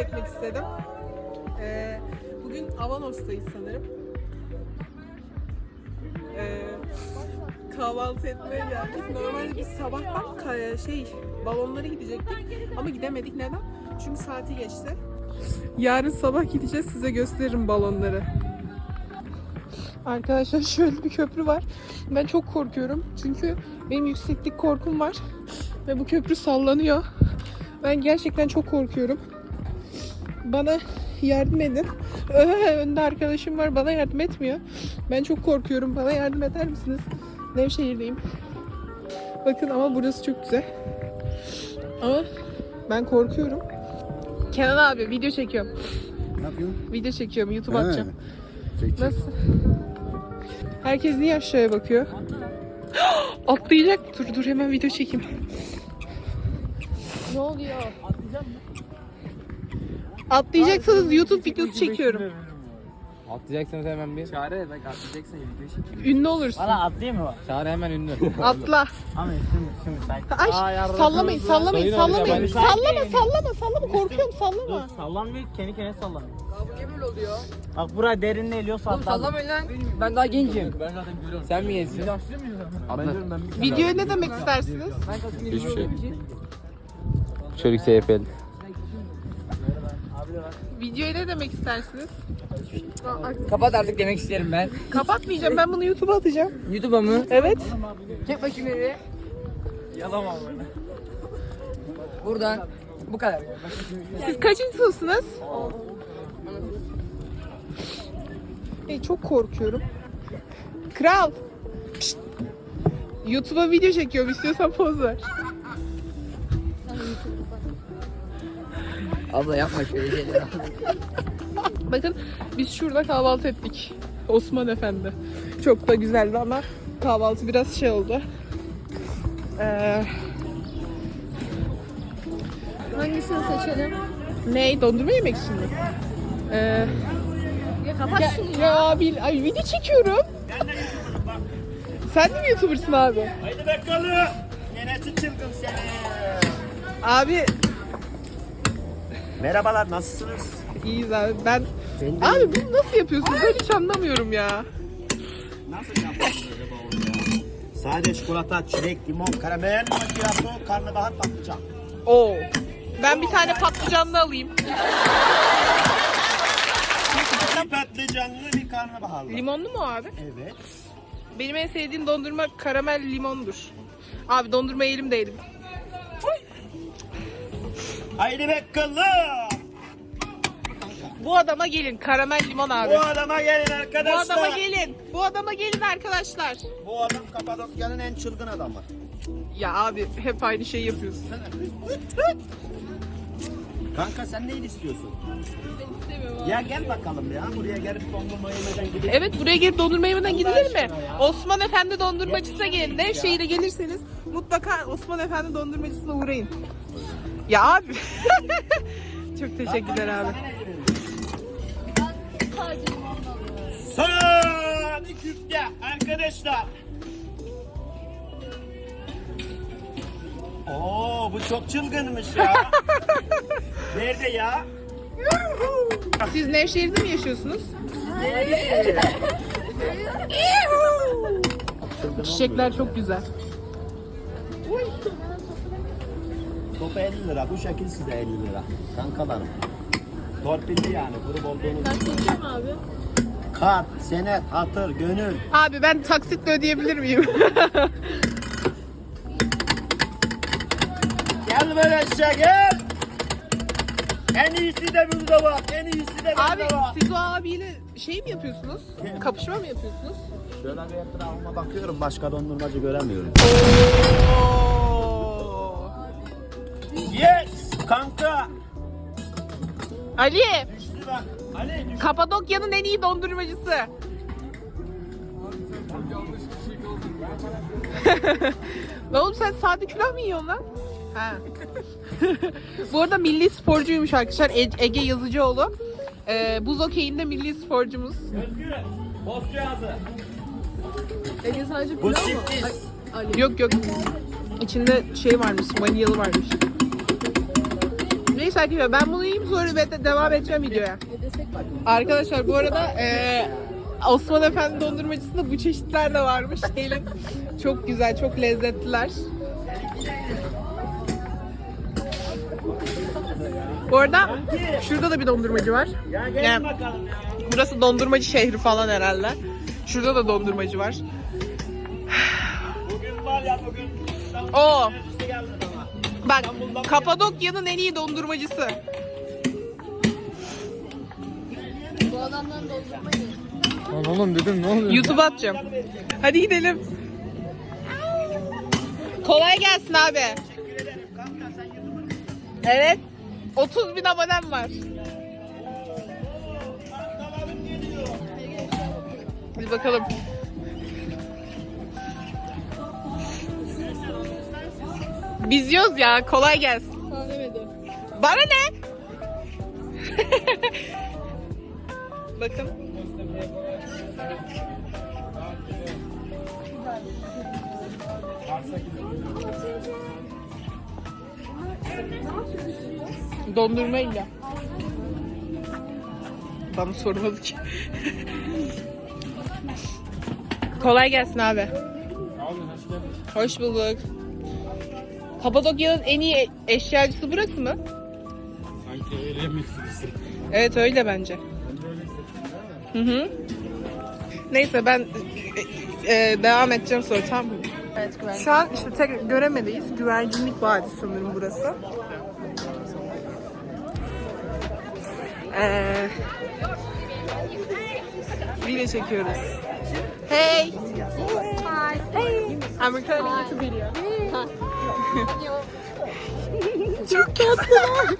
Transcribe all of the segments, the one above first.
çekmek istedim. Ee, bugün Avanos'tayız sanırım. Ee, kahvaltı etmeye geldik. Normalde biz sabahtan şey balonlara gidecektik ama gidemedik. Neden? Çünkü saati geçti. Yarın sabah gideceğiz. Size gösteririm balonları. Arkadaşlar şöyle bir köprü var. Ben çok korkuyorum. Çünkü benim yükseklik korkum var. Ve bu köprü sallanıyor. Ben gerçekten çok korkuyorum. Bana yardım edin. Önde arkadaşım var bana yardım etmiyor. Ben çok korkuyorum. Bana yardım eder misiniz? Nevşehir'deyim. Bakın ama burası çok güzel. Ama ben korkuyorum. Kenan abi video çekiyorum. Ne yapıyorsun? Video çekiyorum. YouTube atacağım. Çek çek. Nasıl? Herkes niye aşağıya bakıyor? Atlayacak. Dur dur hemen video çekeyim. Ne oluyor? Atlayacaksanız YouTube videosu çekiyorum. Atlayacaksınız hemen bir. Çare bak atlayacaksın video çek. Ünlü olursun. Valla atlayayım mı? Çağrı hemen ünlü. Atla. Ama şimdi şimdi sen. Ay sallamayın sallamayın sallamayın. Sallama sallama sallama korkuyorum sallama. Dur sallanmıyor kendi kendine sallanıyor. Abi niye böyle oluyor? Bak buraya derinle eliyor sallan. sallamayın lan. Ben daha gencim. Sen mi geçsin? Atla. Videoya ne demek istersiniz? Hiçbir şey. Çocuk şey yapalım. Videoya ne demek istersiniz? Kapat artık demek isterim ben. Kapatmayacağım ben bunu YouTube'a atacağım. YouTube'a mı? Evet. Çek nereye? Yalamam böyle. Buradan. Bu kadar. Siz kaçıncısınız? Hey, çok korkuyorum. Kral. Pişt. YouTube'a video çekiyorum. İstiyorsan poz ver. Abla yapma şöyle şeyler. Bakın biz şurada kahvaltı ettik. Osman Efendi. Çok da güzeldi ama kahvaltı biraz şey oldu. Ee, Hangisini seçelim? ne? Dondurma yemek için mi? Ee, Ya kapat ya, şunu ya. ya abi, ay video çekiyorum. Sen de mi YouTuber'sın abi? Haydi bakalım. Nenesi çılgın seni. Abi Merhabalar nasılsınız? iyiyiz abi. Ben Ben de Abi bunu nasıl yapıyorsun? Ben hiç anlamıyorum ya. nasıl yapıyorsunuz acaba onu ya? Sade çikolata, çilek, limon, karamel, macchiato, karnabahar, patlıcan. Oo. Ben bir tane patlıcanlı alayım. Bir patlıcanlı bir karnabaharlı. Limonlu mu abi? Evet. Benim en sevdiğim dondurma karamel limondur. Abi dondurma elim değdim. Haydi bakalım. Bu adama gelin karamel limon abi. Bu adama gelin Bu arkadaşlar. adama gelin. Bu adama gelin arkadaşlar. Bu adam Kapadokya'nın en çılgın adamı. Ya abi hep aynı şeyi yapıyorsun. Kanka sen neyi istiyorsun? Ya gel bakalım ya. Buraya gelip dondurma yemeden gidelim. Evet buraya gelip dondurma yemeden gidilir mi? aşkına ya. Osman Efendi dondurmacısına gelin. Nevşehir'e gelirseniz mutlaka Osman Efendi dondurmacısına uğrayın. Ya abi. Çok teşekkürler abi. Sade küfte arkadaşlar. Oo bu çok çılgınmış ya. Nerede ya? Siz Nevşehir'de mi yaşıyorsunuz? Çiçekler çok güzel. Topu 50 lira. Bu şekil size 50 lira. Kankalarım. Torpilli yani grup olduğunuz. Ben seçeceğim abi. Kart, senet, hatır, gönül. Abi ben taksitle ödeyebilir miyim? Gel böyle aşağı gel. En iyisi de burada var. En iyisi de abi burada var. siz o abiyle şey mi yapıyorsunuz? Kapışma mı yapıyorsunuz? Şöyle bir etrafıma bakıyorum. Başka dondurmacı göremiyorum. Oo. Yes kanka. Ali, Düştü bak. Ali düştü. Kapadokya'nın en iyi dondurmacısı. Lan oğlum sen sade külah mı yiyorsun lan? Ha. Bu arada milli sporcuymuş arkadaşlar E- Ege Yazıcıoğlu. Ee, buz okeyinde milli sporcumuz. Özgür. Bozcu yazı. Ege sadece Bu pilav mı? sürpriz. Ali. Yok yok. İçinde şey varmış, vanilyalı varmış. Neyse arkadaşlar ben bunu yiyeyim sonra de devam edeceğim videoya. Arkadaşlar bu arada eee Osman Efendi dondurmacısında bu çeşitler de varmış. Gelin. Çok güzel, çok lezzetliler. Bu arada şurada da bir dondurmacı var. Yani burası dondurmacı şehri falan herhalde. Şurada da dondurmacı var. Bugün var ya bugün. Oo, bak Kapadokya'nın en iyi dondurmacısı. Bu adamdan doldurma ye. Lan oğlum dedim ne oluyor? YouTube'a atacağım. Hadi gidelim. Kolay gelsin abi. Evet. 30 bin abonem var. Hadi bakalım. Biz yiyoruz ya. Kolay gelsin. Sana demedim. Bana ne? Bakın. Dondurmayla. Bana sormadı ki. Kolay gelsin abi. Hoş bulduk. Kapadokya'nın en iyi eşyacısı burası mı? Sanki öyle mi Evet öyle bence. Hı hı. Neyse ben e, e, devam edeceğim sonra tamam mı? Evet güven. Şu an işte tek göremedeyiz. Güvercinlik Vadisi sanırım burası. Ee, video çekiyoruz. Hey! Hey! I'm recording YouTube video. Çok tatlılar.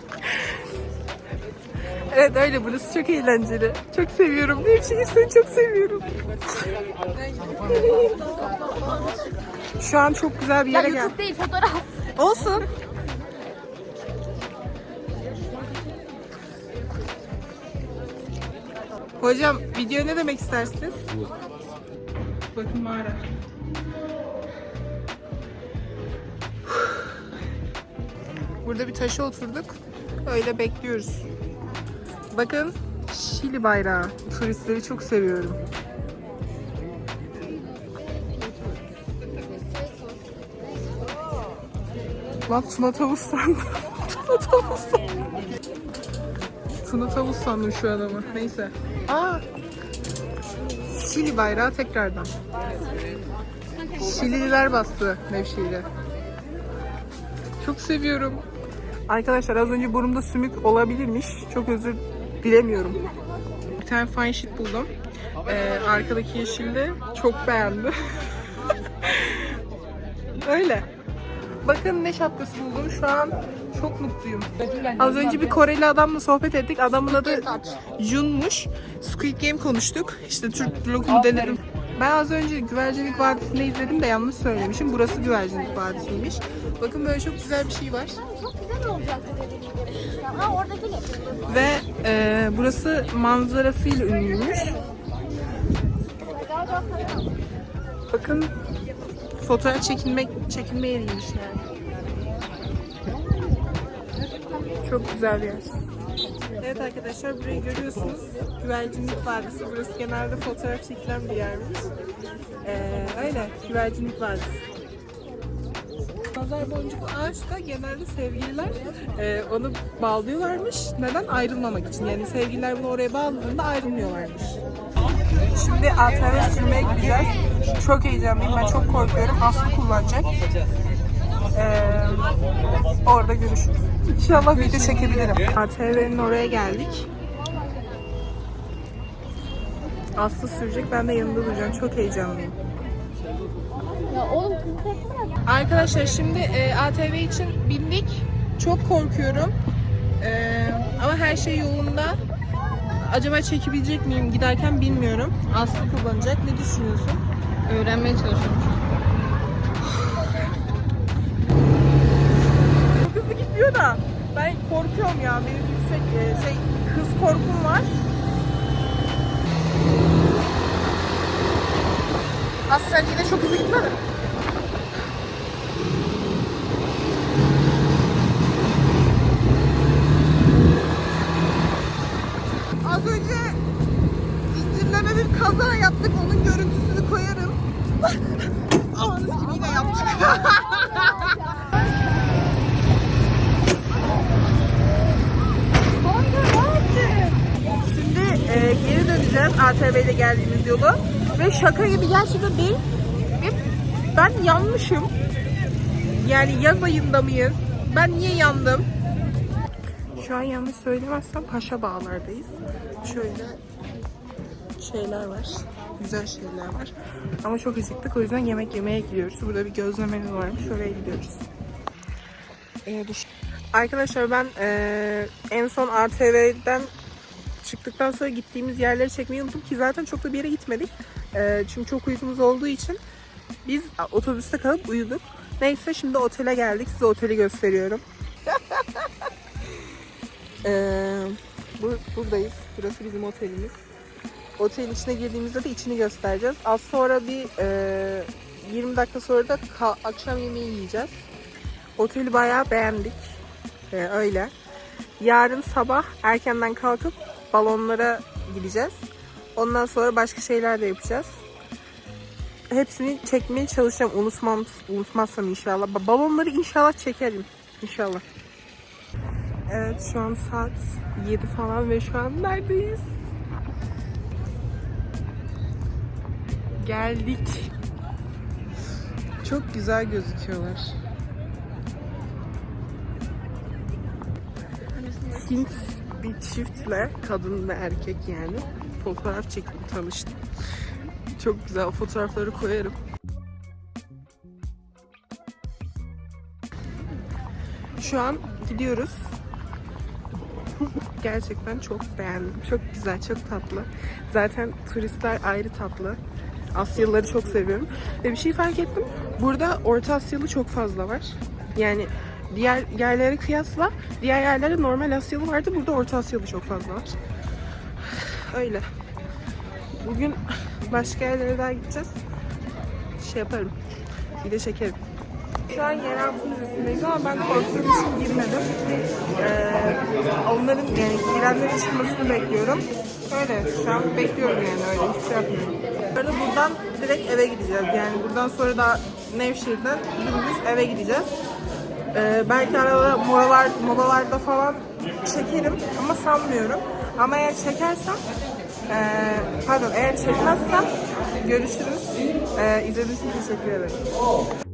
evet öyle burası çok eğlenceli. Çok seviyorum. Nevşehir seni çok seviyorum. Şu an çok güzel bir yere geldim. YouTube değil fotoğraf. Olsun. Hocam video ne demek istersiniz? Bakın mağara. Burada bir taşa oturduk. Öyle bekliyoruz. Bakın Şili bayrağı. Turistleri çok seviyorum. Lan Tuna tavus. Tuna tavus. Tuna tavus sandım şu an ama. Neyse. Aa. Şili bayrağı tekrardan. Şilililer bastı Nevşehir'e. Çok seviyorum. Arkadaşlar az önce burnumda sümük olabilirmiş. Çok özür dilemiyorum. Bir tane fine sheet buldum. Ee, arkadaki yeşilli çok beğendim. Öyle. Bakın ne şapkası buldum. Şu an çok mutluyum. Az önce bir Koreli adamla sohbet ettik. Adamın adı Jun'muş. Squid Game konuştuk. İşte Türk lokumu denedim. Ben az önce Güvercinlik Vadisi'nde izledim de yanlış söylemişim. Burası Güvercinlik Vadisi'ymiş. Bakın böyle çok güzel bir şey var. Çok güzel olacaktı dediğim gibi. Ha oradaki ne? Ve e, burası manzarasıyla ünlüymüş. Bakın fotoğraf çekilmek çekilme yeriymiş yani. Çok güzel bir yer. Evet arkadaşlar burayı görüyorsunuz. Güvercinlik Vadisi. Burası genelde fotoğraf çekilen bir yermiş. Ee, öyle. Güvercinlik Vadisi. Nazar boncuklu ağaçta genelde sevgililer e, onu bağlıyorlarmış. Neden? Ayrılmamak için. Yani sevgililer bunu oraya bağladığında ayrılmıyorlarmış. Şimdi ATV sürmeye gideceğiz. Çok heyecanlıyım. Ben çok korkuyorum. Aslı kullanacak. Ee, orada görüşürüz. İnşallah video çekebilirim. ATV'nin oraya geldik. Aslı sürecek. Ben de yanında duracağım. Çok heyecanlıyım. Arkadaşlar şimdi e, ATV için bindik. Çok korkuyorum. E, ama her şey yolunda. Acaba çekebilecek miyim giderken bilmiyorum. Aslı kullanacak. Ne düşünüyorsun? Öğrenmeye çalışıyorum. da ben korkuyorum ya. Benim yüksek e, şey hız korkum var. Aslında yine çok hızlı gitmedim. Az önce zincirleme bir kaza yaptık. Onun Ve şaka gibi gerçekten değil. Ben yanmışım. Yani yaz ayında mıyız? Ben niye yandım? Şu an yanlış söylemezsem Paşa Bağlar'dayız. Şöyle şeyler var. Güzel şeyler var. Ama çok acıktık o yüzden yemek yemeye gidiyoruz. Burada bir gözlememiz varmış. Oraya gidiyoruz. Ee, Arkadaşlar ben eee, en son ATV'den çıktıktan sonra gittiğimiz yerleri çekmeyi unuttum ki zaten çok da bir yere gitmedik. Eee, çünkü çok uykumuz olduğu için biz otobüste kalıp uyuduk. Neyse şimdi otele geldik. Size oteli gösteriyorum. Eee, bu, buradayız. Burası bizim otelimiz. Otelin içine girdiğimizde de içini göstereceğiz. Az sonra bir eee, 20 dakika sonra da akşam yemeği yiyeceğiz. Oteli bayağı beğendik. Ee, öyle. Yarın sabah erkenden kalkıp balonlara gideceğiz. Ondan sonra başka şeyler de yapacağız. Hepsini çekmeye çalışacağım. Unutmam, unutmazsam inşallah. Ba- Balonları inşallah çekerim. İnşallah. Evet şu an saat 7 falan ve şu an neredeyiz? Geldik. Çok güzel gözüküyorlar. Hint bir çiftle kadın ve erkek yani fotoğraf çekip tanıştım. Çok güzel fotoğrafları koyarım. Şu an gidiyoruz. Gerçekten çok beğendim. Çok güzel, çok tatlı. Zaten turistler ayrı tatlı. Asyalıları çok seviyorum. Ve bir şey fark ettim. Burada Orta Asyalı çok fazla var. Yani diğer yerlere kıyasla diğer yerlerde normal Asyalı vardı. Burada Orta Asyalı çok fazla var. Öyle. Bugün başka yerlere daha gideceğiz. Şey yaparım. Bir de çekerim. Şu an yeraltı müzesindeyiz ama ben korktuğum için girmedim. Ee, onların yani girenlerin çıkmasını bekliyorum. Öyle şu an bekliyorum yani öyle hiçbir şey yapmıyorum. Böyle buradan direkt eve gideceğiz. Yani buradan sonra da Nevşehir'den dümdüz eve gideceğiz. Ee, belki arada molalar, molalarda falan çekerim ama sanmıyorum. Ama eğer çekersem, ee, pardon eğer çekmezsem görüşürüz. Ee, izlediğiniz için teşekkür ederim.